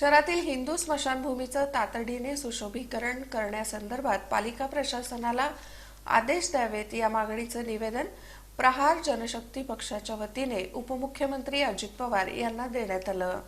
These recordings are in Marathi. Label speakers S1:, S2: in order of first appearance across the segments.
S1: शहरातील हिंदू स्मशानभूमीचं तातडीने सुशोभीकरण करण्यासंदर्भात पालिका प्रशासनाला आदेश द्यावेत या मागणीचं निवेदन प्रहार जनशक्ती पक्षाच्या वतीने उपमुख्यमंत्री अजित पवार यांना देण्यात आलं.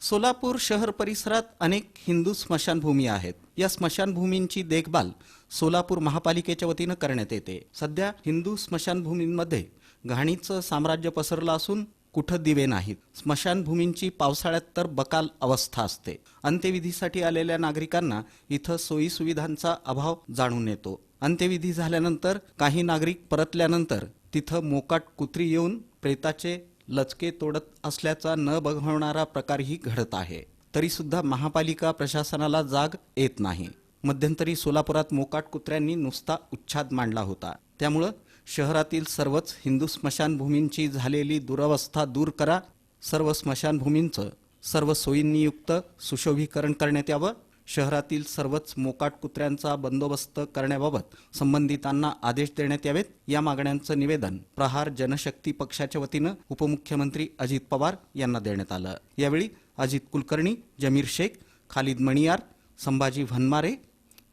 S2: सोलापूर शहर परिसरात अनेक हिंदू स्मशानभूमी आहेत. या स्मशानभूमींची देखभाल सोलापूर महापालिकेच्या वतीनं करण्यात येते. सध्या हिंदू स्मशानभूमींमध्ये घाणीचं साम्राज्य पसरलं असून कुठं दिवे नाहीत. स्मशानभूमींची पावसाळ्यात तर बकाल अवस्था असते. अंत्यविधीसाठी आलेल्या नागरिकांना इथं सोयी सुविधांचा अभाव जाणून येतो. अंत्यविधी झाल्यानंतर काही नागरिक परतल्यानंतर तिथं मोकाट कुत्री येऊन प्रेताचे लचके तोडत असल्याचा न बघवणारा प्रकारही घडत आहे. तरी सुद्धा महापालिका प्रशासनाला जाग येत नाही. मध्यंतरी सोलापुरात मोकाट कुत्र्यांनी नुसता उच्छाद मांडला होता. त्यामुळं शहरातील सर्वच हिंदू स्मशानभूमींची झालेली दुरवस्था दूर करा. सर्व स्मशानभूमींचं सर्व सोयींनी युक्त सुशोभीकरण करण्यात यावं. शहरातील सर्वच मोकाट कुत्र्यांचा बंदोबस्त करण्याबाबत संबंधितांना आदेश देण्यात यावेत. या मागण्यांचं निवेदन प्रहार जनशक्ती पक्षाच्या वतीनं उपमुख्यमंत्री अजित पवार यांना देण्यात आलं. यावेळी अजित कुलकर्णी जमीर शेख खालिद मणियार संभाजी भनमारे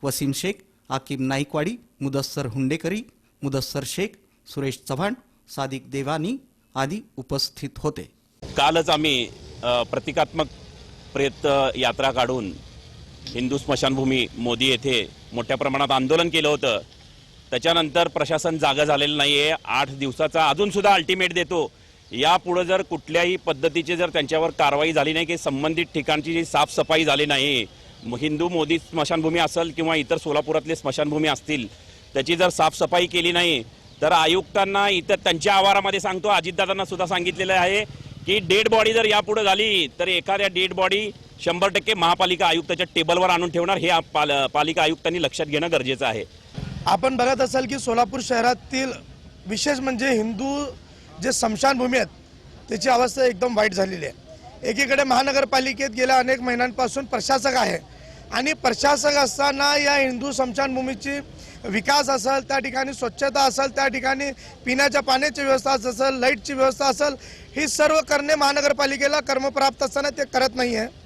S2: वसीम शेख आकिब नाईकवाडी मुदस्सर हुंडेकरी मुदस्सर शेख सुरेश चव्हाण सादिक देवानी आदी उपस्थित होते.
S3: कालच आम्ही प्रतिकात्मक प्रेत यात्रा काढून हिंदू स्मशानभूमी मोदी येथे मोठ्या प्रमाणात आंदोलन केलं होतं. त्याच्यानंतर प्रशासन जागा झालेलं नाही आहे आठ दिवसाचा अजूनसुद्धा अल्टिमेट देतो. यापुढं जर कुठल्याही पद्धतीची जर त्यांच्यावर कारवाई झाली नाही की संबंधित ठिकाणची जी साफसफाई झाली नाही हिंदू मोदी स्मशानभूमी असेल किंवा इतर सोलापुरातले स्मशानभूमी असतील त्याची जर साफसफाई केली नाही तर आयुक्तांना इतर त्यांच्या आवारामध्ये सांगतो अजितदादांना सुद्धा सांगितलेलं आहे की डेड बॉडी जर यापुढे झाली तर एखाद्या डेड बॉडी शंभर टक्के महापालिका आयुक्ताच्या टेबलवर आणून ठेवणार हे पाल- पालिका आयुक्तांनी लक्षात घेणं गरजेचं आहे.
S4: आपण बघत असाल की सोलापूर शहरातील विशेष म्हणजे हिंदू जे स्मशानभूमी आहेत त्याची अवस्था एकदम वाईट झालेली आहे. एकीकडे महानगरपालिकेत गेल्या अनेक महिन्यांपासून प्रशासक आहे. आणि प्रशासक असताना या हिंदू स्मशानभूमीची विकास असेल त्या ठिकाणी स्वच्छता असेल त्या ठिकाणी पिण्याच्या पाण्याची व्यवस्था असेल लाईटची व्यवस्था असेल ही सर्व करणे महानगरपालिकेला कर्मप्राप्त असताना ते करत नाही आहे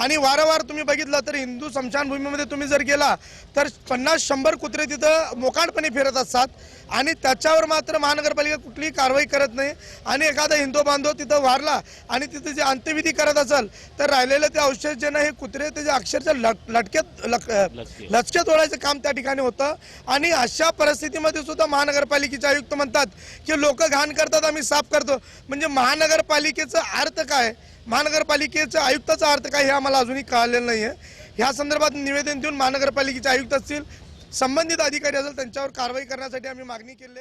S4: आणि वारंवार तुम्ही बघितलं तर हिंदू स्मशानभूमीमध्ये तुम्ही जर गेला तर पन्नास शंभर कुत्रे तिथं मोकाटपणे फिरत असतात आणि त्याच्यावर मात्र महानगरपालिका कुठलीही कारवाई करत नाही. आणि एखादा हिंदू बांधव तिथं वारला आणि तिथे जे अंत्यविधी करत असेल तर राहिलेलं ते औषध जे ना हे कुत्रे त्याचे अक्षरशः लट लटक्यात लक
S3: लचके.
S4: लचके तोडायचं काम त्या ठिकाणी होतं. आणि अशा परिस्थितीमध्ये सुद्धा महानगरपालिकेचे आयुक्त म्हणतात की लोक घाण करतात आम्ही साफ करतो. म्हणजे महानगरपालिकेचा अर्थ काय? महानगरपालिकेच्या आयुक्ताचा अर्थ काय हे आम्हाला अजूनही कळालेलं नाही आहे ह्या संदर्भात निवेदन देऊन महानगरपालिकेचे आयुक्त असतील संबंधित अधिकारी असेल त्यांच्यावर कारवाई करण्यासाठी आम्ही मागणी केली आहे.